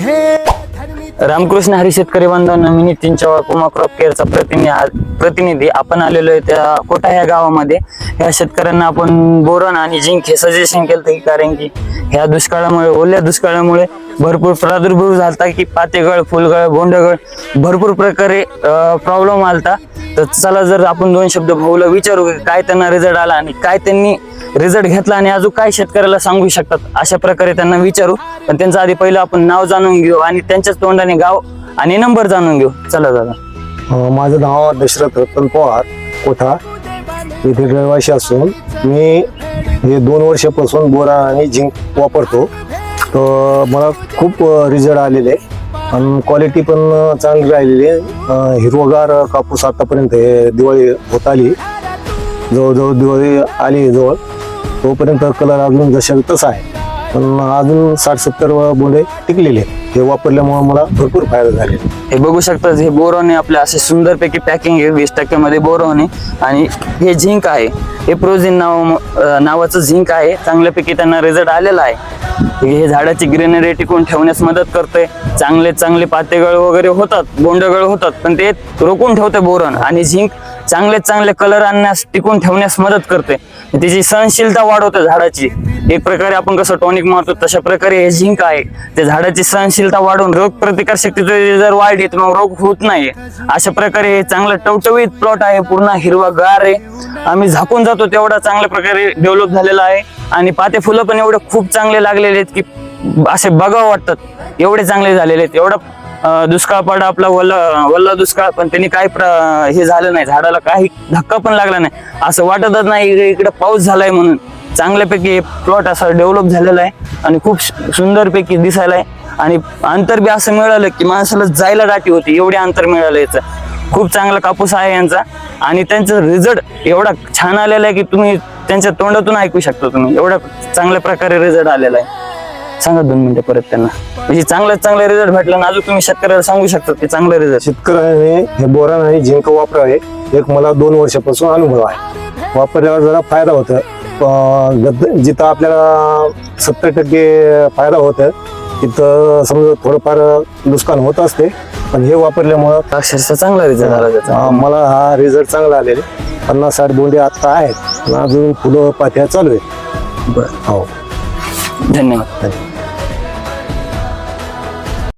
रामकृष्ण हरी शेतकरी बांधवांना मी नितीन चव्हाण कुमा क्रॉप केअरचा प्रतिनिधी प्रतिनिधी आपण आलेलो आहे त्या कोटा या गावामध्ये. ह्या शेतकऱ्यांना आपण बोरण आणि जिंक हे सजेशन केलं की कारण की ह्या दुष्काळामुळे ओल्या दुष्काळामुळे भरपूर प्रादुर्भाव झालता की पातेगळ फुलगळ बोंडगळ भरपूर प्रकारे प्रॉब्लेम आलता. तर चला जर आपण दोन शब्द भाऊला विचारू की काय त्यांना रिझल्ट आला आणि काय त्यांनी रिझल्ट घेतला आणि अजून काय शेतकऱ्याला सांगू शकतात अशा प्रकारे त्यांना विचारू. पण त्यांचं आधी पहिलं आपण नाव जाणून घेऊ आणि त्यांच्याच तोंडाने गाव आणि नंबर जाणून घेऊ. चला दादा. अं, माझं नाव दशरथ रतन पवार कोठा? इथे रहिवाशी असून मी हे दोन वर्षापासून बोरा आणि झिंक वापरतो. तर मला खूप रिझल्ट आलेले आणि क्वालिटी पण चांगली राहिलेली आहे. अं, हिरवगार कापूस आतापर्यंत हे दिवाळी होत आली. जवळजवळ दिवाळी आली जवळ. तोपर्यंत कलर अजून जशा तसा आहे. पण अजून साठ सत्तर बोंडे टिकलेले आहेत. हे वापरल्यामुळे मला भरपूर फायदा झालेला हे बघू शकता हे बोरॉन आपल्या असे सुंदरपैकी पॅकिंग आहे वीस टक्क्यामध्ये बोरॉन आणि हे झिंक आहे. हे प्रोझिन नाव नावाचं झिंक आहे. चांगल्यापैकी त्यांना रिझल्ट आलेला आहे. हे झाडाची ग्रीनरी टिकून ठेवण्यास मदत करते चांगले चांगले पातेगळ वगैरे होतात बोंडगळ होतात पण ते रोखून ठेवते बोरॉन आणि झिंक चांगले चांगले कलर आणण्यास टिकून ठेवण्यास मदत करते. त्याची सहनशीलता वाढवते झाडाची. एक प्रकारे आपण कसं टॉनिक मारतो तशा प्रकारे हे झिंक आहे. ते झाडाची सहनशीलता वाढवून रोग प्रतिकार शक्ती जर वाढली तर मग रोग होत नाही अशा प्रकारे हे चांगलं टवटवीत प्लॉट आहे पूर्ण हिरवा गार आहे. आम्ही झाकून जातो तेवढा चांगल्या प्रकारे डेव्हलप झालेला आहे. आणि पाते फुलं पण एवढे खूप चांगले लागलेले आहेत की असे बघावं वाटतात. एवढे चांगले झालेले आहेत एवढा दुष्काळ पडा आपला वल्ला वल्ला दुष्काळ पण त्यांनी काही प्र- हे झालं नाही झाडाला काही धक्का पण लागला नाही. असं वाटतच नाही इकडे पाऊस झालाय म्हणून. चांगल्यापैकी प्लॉट असा डेव्हलप झालेला आहे आणि खूप सुंदरपैकी दिसायला आहे. आणि अंतर बी असं मिळालं की माणसाला जायला दाटी होती एवढे अंतर मिळालं याचं. खूप चांगला कापूस आहे यांचा. आणि त्यांचा रिझल्ट एवढा छान आलेला आहे की तुम्ही त्यांच्या तोंडातून ऐकू शकता तुम्ही. एवढा चांगल्या प्रकारे रिझल्ट आलेला आहे. सांगा दोन मिनिटं परत त्यांना. म्हणजे चांगलं चांगलं रिझल्ट भेटला ना अजून तुम्ही शेतकऱ्याला सांगू शकता की चांगलं रिझल्ट शेतकऱ्याने हे बोरान आणि झिंक वापरावे एक मला दोन वर्षापासून अनुभव आहे. वापरल्यावर जरा फायदा होतो. अं, गत- जिथं आपल्याला सत्तर टक्के फायदा होतं तिथं समजा थोडंफार नुकसान होत असते. पण हे वापरल्यामुळं अक्षरशः चांगला रिझल्ट आला त्याचा. अं, मला हा रिझल्ट चांगला आलेले पन्नास साठ बोंडे आत्ता आहेत. आणि अजून फुलं पात्या चालू आहेत. बरं. हो. धन्यवाद.